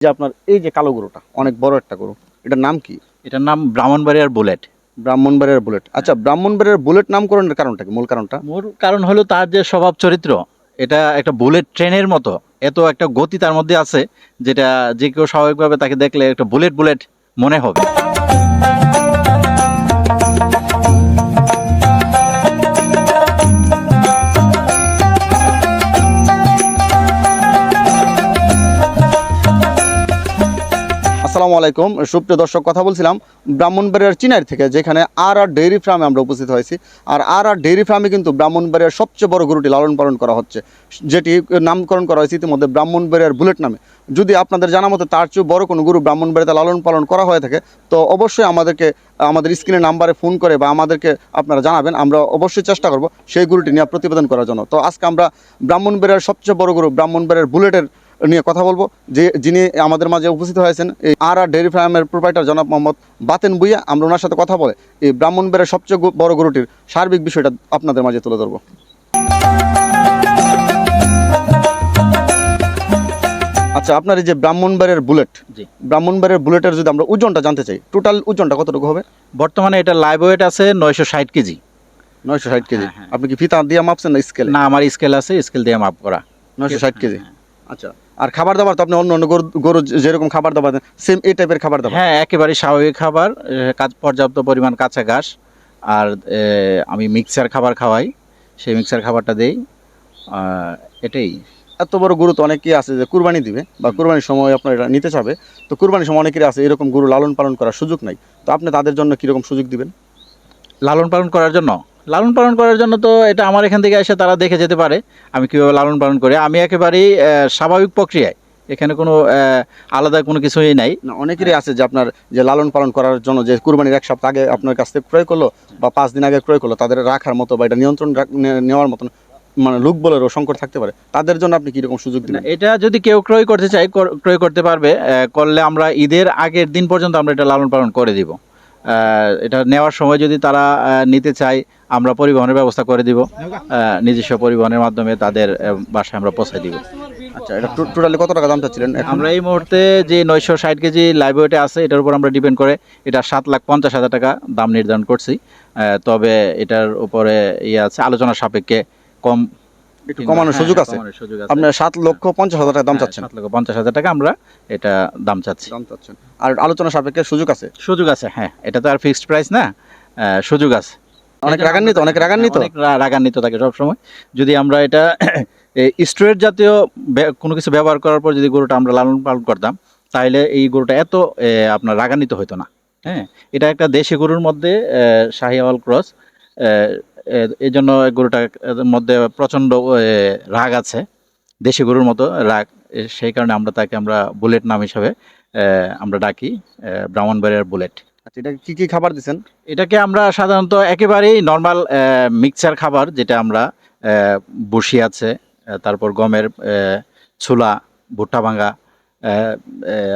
যে আপনার এই যে কালো গরুটা অনেক বড় একটা গরু এটার নাম কি? এটার নাম ব্রাহ্মণবাড়িয়ার বুলেট। ব্রাহ্মণবাড়িয়ার বুলেট। আচ্ছা ব্রাহ্মণবাড়িয়ার বুলেট নামকরণের কারণটা কি? মূল কারণটা? মূল কারণ হলো তার যে স্বভাব চরিত্র এটা একটা বুলেট ট্রেনের মতো এত একটা গতি তার মধ্যে আছে যেটা যে কেউ স্বাভাবিকভাবে তাকে দেখলে একটা বুলেট বুলেট মনে হবে। আসসালামু আলাইকুম। সুপ্রিয় দর্শক, কথা বলছিলাম ব্রাহ্মণবাড়িয়ার চিনার থেকে, যেখানে আর আর ডেইরি ফার্মে আমরা উপস্থিত হয়েছি। আর আর আর ডেইরি ফার্মে কিন্তু ব্রাহ্মণবাড়িয়ার সবচেয়ে বড় গরুটি লালন পালন করা হচ্ছে। যেটি নামকরণ করা হয়েছে ইতিমধ্যে ব্রাহ্মণবাড়িয়ার বুলেট নামে। যদি আপনাদের জানা মতো তার চেয়েও বড় কোনো গরু ব্রাহ্মণবাড়িতে লালন পালন করা হয়ে থাকে, তো অবশ্যই আমাদেরকে, আমাদের স্ক্রিনের নাম্বারে ফোন করে বা আমাদেরকে আপনারা জানাবেন। আমরা অবশ্যই চেষ্টা করব সেই গরুটি নিয়ে প্রতিবেদন করার জন্য। তো আজকে আমরা ব্রাহ্মণবাড়িয়ার সবচেয়ে বড় গরু ব্রাহ্মণবাড়িয়ার বুলেটের নিয়ে কথা বলব। যে যিনি আমাদের মাঝে উপস্থিত হয়েছেন এই আর আর ডেয়ারি ফার্মের প্রোপাইটার জনাব মোহাম্মদ বাতেন বুইয়া আমরা ওনার সাথে কথা বলে এই ব্রাহ্মণবাড়িয়ার সবচেয়ে বড় গরুটির সার্বিক বিষয়টা আপনাদের মাঝে তুলে ধরবো। আচ্ছা আপনার এই যে ব্রাহ্মণবাড়িয়ার বুলেট জি। ব্রাহ্মণবাড়িয়ার বুলেটের যদি আমরা ওজনটা জানতে চাই টোটাল ওজনটা কতটুকু হবে? বর্তমানে এটা লাইভ ওয়েট আছে নয়শো ষাট কেজি। নয়শো ষাট কেজি। হ্যাঁ, হ্যাঁ। আপনি কি ফিতা দিয়ে মাপছেন না স্কেল না আমার স্কেল আছে স্কেল দিয়ে মাপ করা। নয়শো ষাট কেজি। হ্যাঁ, আচ্ছা। আর খাবার দাবার তো আপনি অন্য অন্য গরু গরু যেরকম খাবার দাবার দেন সেম এই টাইপের খাবার দাবার? হ্যাঁ একেবারে স্বাভাবিক খাবার কাজ- পর্যাপ্ত পরিমাণ কাঁচা ঘাস আর আমি মিক্সার খাবার খাওয়াই সেই মিক্সার খাবারটা দেই এটাই। এত বড় গরু তো অনেকেই আছে যে কুরবানি দিবে বা কুরবানির সময় আপনার এটা নিতে চাবে তো কুরবানির সময় অনেকেরই আছে এরকম গরু লালন পালন করার সুযোগ নাই তো আপনি তাদের জন্য কীরকম সুযোগ দিবেন? লালন পালন করার জন্য? লালন পালন করার জন্য তো এটা আমার এখান থেকে এসে তারা দেখে যেতে পারে আমি কীভাবে লালন পালন করি। আমি একেবারেই স্বাভাবিক প্রক্রিয়ায়। এখানে কোনো আলাদা কোনো কিছুই নাই। না অনেকেরই আছে যে আপনার যে লালন পালন করার জন্য যে কুরবানির এক সপ্তাহ আগে আপনার কাছ থেকে ক্রয় করল বা পাঁচ দিন আগে ক্রয় করল তাদের রাখার মতো বা এটা নিয়ন্ত্রণ নেওয়ার মতন মানে লোক বলেরও সংকট থাকতে পারে। তাদের জন্য আপনি কীরকম সুযোগ দিন এটা যদি কেউ ক্রয় করতে চায় ক্রয় করতে পারবে করলে আমরা ঈদের আগের দিন পর্যন্ত আমরা এটা লালন পালন করে দিব। এটা নেওয়ার সময় যদি তারা নিতে চায় আমরা পরিবহনের ব্যবস্থা করে দিব। নিজস্ব পরিবহনের মাধ্যমে তাদের বাসায় আমরা পৌঁছে দিব। আচ্ছা এটা টোটালি কত টাকা দাম চাচ্ছিলেন আমরা এই মুহূর্তে যে নয়শো ষাট কেজি লাইভ ওয়েটে আছে এটার উপর আমরা ডিপেন্ড করে এটা সাত লাখ পঞ্চাশ হাজার টাকা দাম নির্ধারণ করছি। তবে এটার উপরে ইয়ে আছে আলোচনা সাপেক্ষে কম একটু কমানোর সুযোগ হ্যাঁ, আছে। আপনার সাত লক্ষ পঞ্চাশ হাজার টাকা দাম হ্যাঁ, চাচ্ছেন। সাত লক্ষ পঞ্চাশ হাজার টাকা আমরা এটা দাম চাচ্ছি। দাম চাচ্ছেন। আর আলোচনা সাপেক্ষে সুযোগ আছে? সুযোগ আছে হ্যাঁ। এটা তো আর ফিক্সড প্রাইস না। সুযোগ আছে। অনেক রাগান্বিত অনেক রাগান্বিত? অনেক রাগান্বিত থাকে সবসময়। যদি আমরা এটা স্ট্রেট জাতীয় কোনো কিছু ব্যবহার করার পর যদি গরুটা আমরা লালন পালন করতাম তাহলে এই গরুটা এত আপনার রাগান্বিত হতো না। হ্যাঁ এটা একটা দেশি গরুর মধ্যে শাহিওয়াল ক্রস এই জন্য গরুটার মধ্যে প্রচণ্ড রাগ আছে দেশি গরুর মতো রাগ। সেই কারণে আমরা তাকে আমরা বুলেট নাম হিসাবে আমরা ডাকি ব্রাহ্মণবাড়িয়ার বুলেট। আচ্ছা এটা কি কি খাবার দিচ্ছেন এটাকে আমরা সাধারণত একেবারেই নর্মাল মিক্সচার খাবার যেটা আমরা বসি আছে তারপর গমের ছোলা ভুট্টা ভাঙা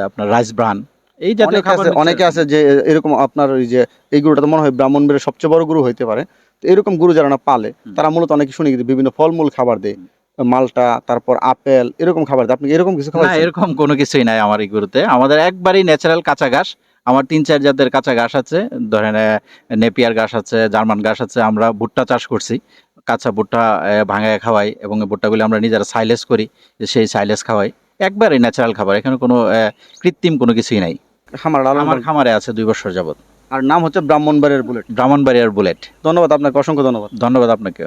আপনার রাইস ব্রান এই জাতীয় খাবার অনেকে আছে যে এরকম আপনার ওই যে এই গরুটা তো মনে হয় ব্রাহ্মণবাড়ির সবচেয়ে বড় গরু হইতে পারে। তো এরকম গরু যারা না পালে তারা মূলত অনেকে শুনি কিন্তু বিভিন্ন ফলমূল খাবার দেয়। মালটা তারপর আপেল এরকম খাবার দেয়। আপনি এরকম কিছু খাবার না এরকম কোনো কিছুই নাই আমার এই গরুতে। আমাদের একবারই ন্যাচারাল কাঁচা ঘাস। আমার তিন চার জাতের কাঁচা ঘাস আছে। ধরেন নেপিয়ার ঘাস আছে জার্মান ঘাস আছে। আমরা ভুট্টা চাষ করছি। কাঁচা ভুট্টা ভাঙায় খাওয়াই এবং ভুট্টাগুলি আমরা নিজেরা সাইলেস করি সেই সাইলেস খাওয়াই। একবারই ন্যাচারাল খাবার। এখানে কোনো কৃত্রিম কোনো কিছুই নাই। খামার আমার খামারে আছে দুই বছর যাবত আর নাম হচ্ছে ব্রাহ্মণবাড়িয়ার বুলেট। ব্রাহ্মণবাড়িয়ার বুলেট। ধন্যবাদ আপনাকে অসংখ্য ধন্যবাদ। ধন্যবাদ আপনাকে